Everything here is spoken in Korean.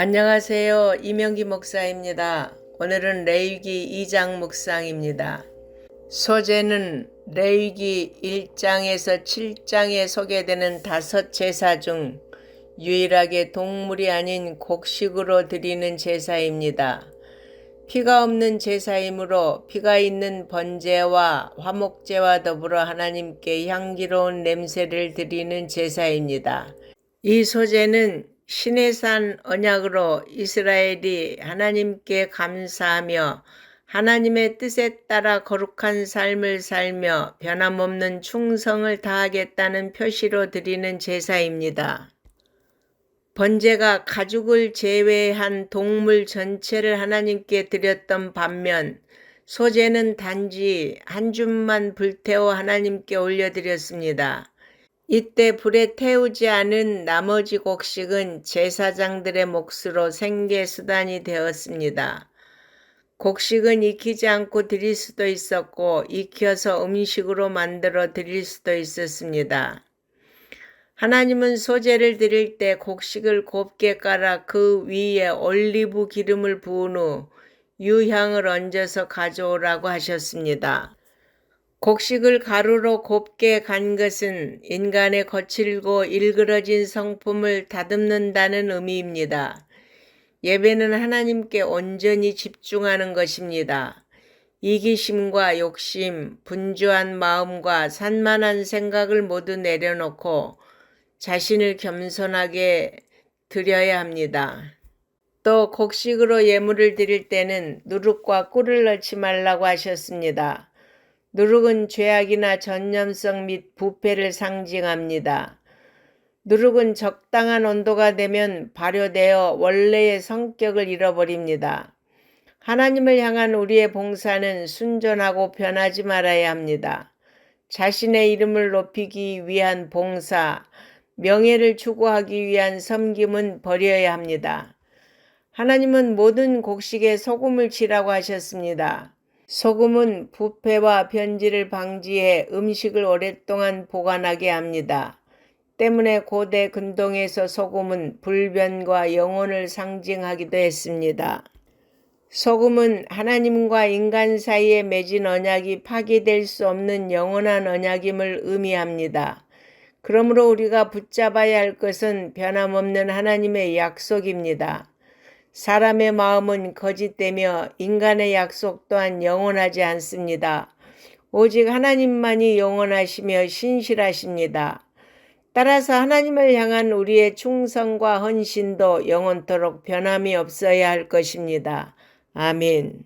안녕하세요. 이명기 목사입니다. 오늘은 레위기 2장 묵상입니다. 소재는 레위기 1장에서 7장에 소개되는 다섯 제사 중 유일하게 동물이 아닌 곡식으로 드리는 제사입니다. 피가 없는 제사이므로 피가 있는 번제와 화목제와 더불어 하나님께 향기로운 냄새를 드리는 제사입니다. 이 소재는 시내산 언약으로 이스라엘이 하나님께 감사하며 하나님의 뜻에 따라 거룩한 삶을 살며 변함없는 충성을 다하겠다는 표시로 드리는 제사입니다. 번제가 가죽을 제외한 동물 전체를 하나님께 드렸던 반면 소재는 단지 한 줌만 불태워 하나님께 올려드렸습니다. 이때 불에 태우지 않은 나머지 곡식은 제사장들의 몫으로 생계수단이 되었습니다. 곡식은 익히지 않고 드릴 수도 있었고 익혀서 음식으로 만들어 드릴 수도 있었습니다. 하나님은 소재를 드릴 때 곡식을 곱게 깔아 그 위에 올리브 기름을 부은 후 유향을 얹어서 가져오라고 하셨습니다. 곡식을 가루로 곱게 간 것은 인간의 거칠고 일그러진 성품을 다듬는다는 의미입니다. 예배는 하나님께 온전히 집중하는 것입니다. 이기심과 욕심, 분주한 마음과 산만한 생각을 모두 내려놓고 자신을 겸손하게 드려야 합니다. 또 곡식으로 예물을 드릴 때는 누룩과 꿀을 넣지 말라고 하셨습니다. 누룩은 죄악이나 전염성 및 부패를 상징합니다. 누룩은 적당한 온도가 되면 발효되어 원래의 성격을 잃어버립니다. 하나님을 향한 우리의 봉사는 순전하고 변하지 말아야 합니다. 자신의 이름을 높이기 위한 봉사, 명예를 추구하기 위한 섬김은 버려야 합니다. 하나님은 모든 곡식에 소금을 치라고 하셨습니다. 소금은 부패와 변질을 방지해 음식을 오랫동안 보관하게 합니다. 때문에 고대 근동에서 소금은 불변과 영혼을 상징하기도 했습니다. 소금은 하나님과 인간 사이에 맺은 언약이 파기될 수 없는 영원한 언약임을 의미합니다. 그러므로 우리가 붙잡아야 할 것은 변함없는 하나님의 약속입니다. 사람의 마음은 거짓되며 인간의 약속 또한 영원하지 않습니다. 오직 하나님만이 영원하시며 신실하십니다. 따라서 하나님을 향한 우리의 충성과 헌신도 영원토록 변함이 없어야 할 것입니다. 아멘.